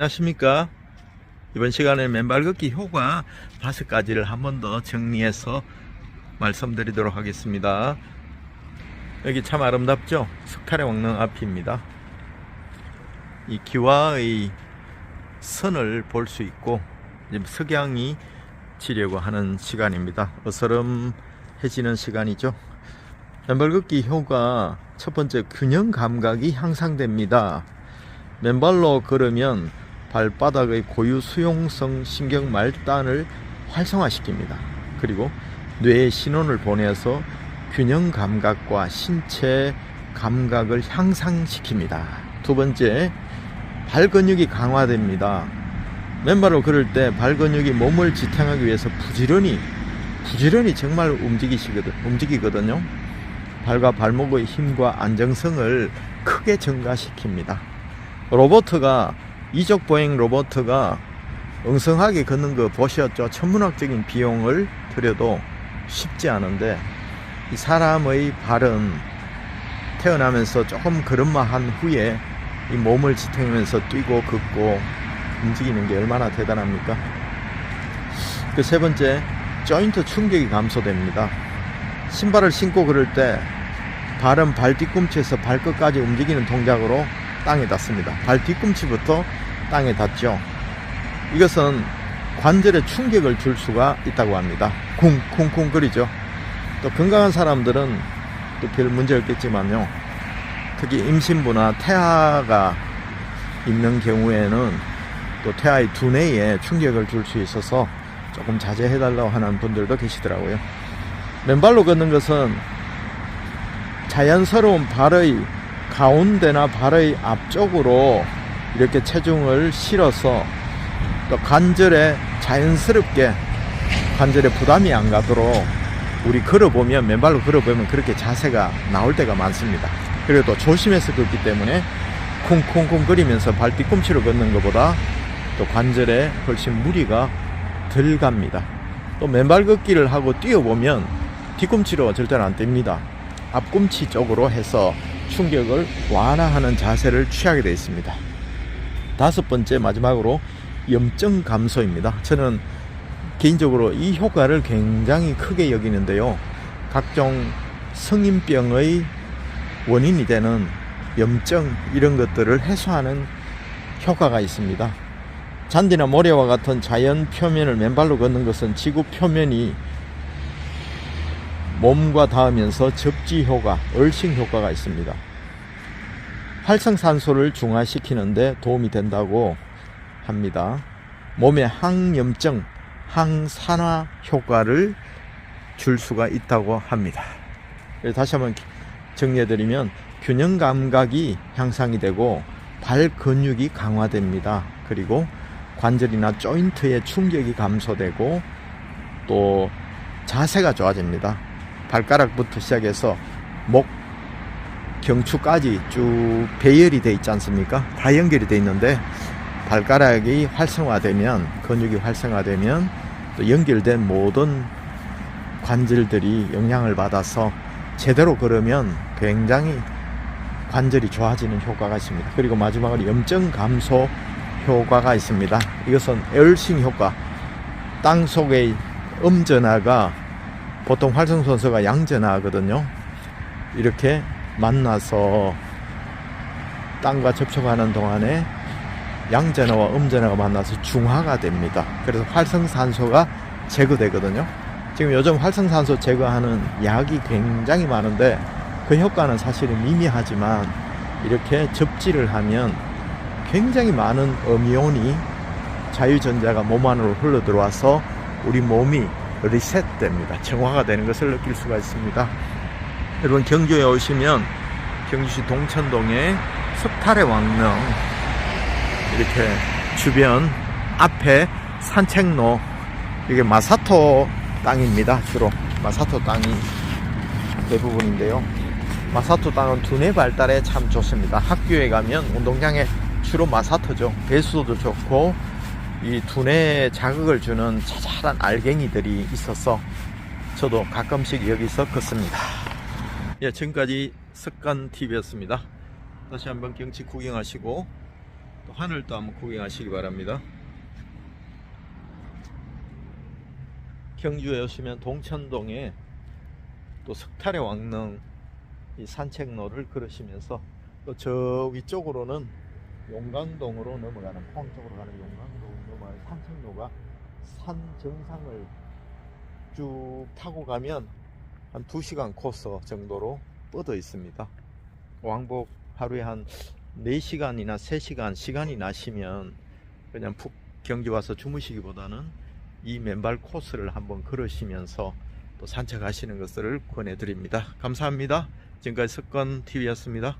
안녕하십니까? 이번 시간에 맨발 걷기 효과 다섯 가지를 한 번 더 정리해서 말씀드리도록 하겠습니다. 여기 참 아름답죠? 석탈의 왕릉 앞입니다. 이 기와의 선을 볼 수 있고 지금 석양이 지려고 하는 시간입니다. 어스름해지는 시간이죠. 맨발 걷기 효과 첫 번째 균형 감각이 향상됩니다. 맨발로 걸으면 발바닥의 고유 수용성 신경 말단을 활성화시킵니다. 그리고 뇌에 신호를 보내서 균형 감각과 신체 감각을 향상시킵니다. 두 번째, 발 근육이 강화됩니다. 맨발로 걸을 때 발 근육이 몸을 지탱하기 위해서 부지런히 부지런히 정말 움직이시거든 움직이거든요. 발과 발목의 힘과 안정성을 크게 증가시킵니다. 로버트가 이적 보행 로버트가 엉성하게 걷는 거 보셨죠? 천문학적인 비용을 들여도 쉽지 않은데 이 사람의 발은 태어나면서 조금 걸음마 한 후에 이 몸을 지탱하면서 뛰고 걷고 움직이는 게 얼마나 대단합니까? 그 세 번째, 조인트 충격이 감소됩니다. 신발을 신고 걸을 때 발은 발 뒤꿈치에서 발끝까지 움직이는 동작으로 땅에 닿습니다. 발 뒤꿈치부터 땅에 닿죠. 이것은 관절에 충격을 줄 수가 있다고 합니다. 쿵쿵쿵 거리죠. 또 건강한 사람들은 또 별 문제 없겠지만요. 특히 임신부나 태아가 있는 경우에는 또 태아의 두뇌에 충격을 줄 수 있어서 조금 자제해달라고 하는 분들도 계시더라고요. 맨발로 걷는 것은 자연스러운 발의 가운데나 발의 앞쪽으로 이렇게 체중을 실어서 또 관절에 자연스럽게 관절에 부담이 안 가도록 우리 걸어보면 맨발로 걸어보면 그렇게 자세가 나올 때가 많습니다. 그리고 또 조심해서 걷기 때문에 쿵쿵쿵 거리면서 발 뒤꿈치로 걷는 것보다 또 관절에 훨씬 무리가 덜 갑니다. 또 맨발 걷기를 하고 뛰어보면 뒤꿈치로 절대로 안 뗍니다. 앞꿈치 쪽으로 해서 충격을 완화하는 자세를 취하게 되어 있습니다. 다섯 번째 마지막으로 염증 감소입니다. 저는 개인적으로 이 효과를 굉장히 크게 여기는데요. 각종 성인병의 원인이 되는 염증 이런 것들을 해소하는 효과가 있습니다. 잔디나 모래와 같은 자연 표면을 맨발로 걷는 것은 지구 표면이 몸과 닿으면서 접지 효과, 얼싱 효과가 있습니다. 활성산소를 중화시키는데 도움이 된다고 합니다. 몸에 항염증, 항산화 효과를 줄 수가 있다고 합니다. 다시 한번 정리해드리면 균형 감각이 향상이 되고 발 근육이 강화됩니다. 그리고 관절이나 조인트의 충격이 감소되고 또 자세가 좋아집니다. 발가락부터 시작해서 목, 경추까지 쭉 배열이 돼 있지 않습니까? 다 연결이 돼 있는데 발가락이 활성화되면 근육이 활성화되면 또 연결된 모든 관절들이 영향을 받아서 제대로 걸으면 굉장히 관절이 좋아지는 효과가 있습니다. 그리고 마지막으로 염증 감소 효과가 있습니다. 이것은 에얼싱 효과. 땅 속의 음전화가 보통 활성산소가 양전화거든요. 이렇게 만나서 땅과 접촉하는 동안에 양전화와 음전화가 만나서 중화가 됩니다. 그래서 활성산소가 제거되거든요. 지금 요즘 활성산소 제거하는 약이 굉장히 많은데 그 효과는 사실은 미미하지만 이렇게 접지를 하면 굉장히 많은 음이온이 자유전자가 몸 안으로 흘러 들어와서 우리 몸이 리셋됩니다. 정화가 되는 것을 느낄 수가 있습니다. 여러분 경주에 오시면 경주시 동천동에 석탈의 왕릉 이렇게 주변 앞에 산책로 이게 마사토 땅입니다. 주로 마사토 땅이 대부분인데요. 마사토 땅은 두뇌 발달에 참 좋습니다. 학교에 가면 운동장에 주로 마사토죠. 배수도 좋고 이 두뇌에 자극을 주는 자잘한 알갱이들이 있어서 저도 가끔씩 여기서 걷습니다. 예, 지금까지 습관 TV였습니다. 다시 한번 경치 구경하시고 또 하늘도 한번 구경하시기 바랍니다. 경주에 오시면 동천동에 또 석탈의 왕릉 이 산책로를 걸으시면서 또 저 위쪽으로는 용강동으로 넘어가는 포항 쪽으로 가는 용강동 산책로가 산 정상을 쭉 타고 가면 한 2시간 코스 정도로 뻗어 있습니다. 왕복 하루에 한 4시간이나 3시간 시간이 나시면 그냥 푹 경주 와서 주무시기보다는 이 맨발 코스를 한번 걸으시면서 또 산책하시는 것을 권해드립니다. 감사합니다. 지금까지 석건TV였습니다.